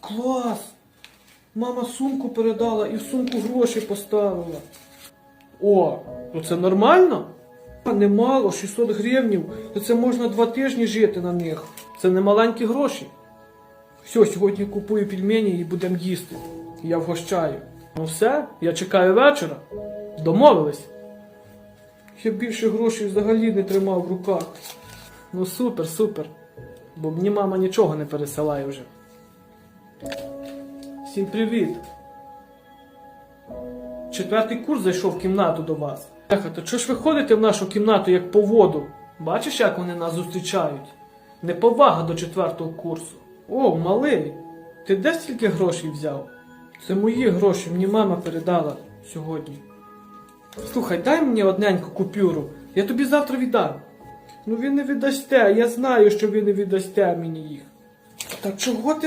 Клас! Мама сумку передала і в сумку гроші поставила. О, ну це нормально? Немало, 600 гривнів, то це можна два тижні жити на них. Це не маленькі гроші. Все, сьогодні купую пельмені і будемо їсти. Я вгощаю. Ну все, я чекаю вечора. Домовились. Я більше грошей взагалі не тримав в руках. Ну супер, супер. Бо мені мама нічого не пересилає вже. Всім привіт. Четвертий курс зайшов в кімнату до вас. Еха, то чого ж ви ходите в нашу кімнату як по воду? Бачиш, як вони нас зустрічають? Неповага до четвертого курсу. О, малий, ти де стільки грошей взяв? Це мої гроші, мені мама передала сьогодні. Слухай, дай мені одненьку купюру, я тобі завтра віддам. Ну ви не віддасте, я знаю, що ви не віддасте мені їх. Та чого ти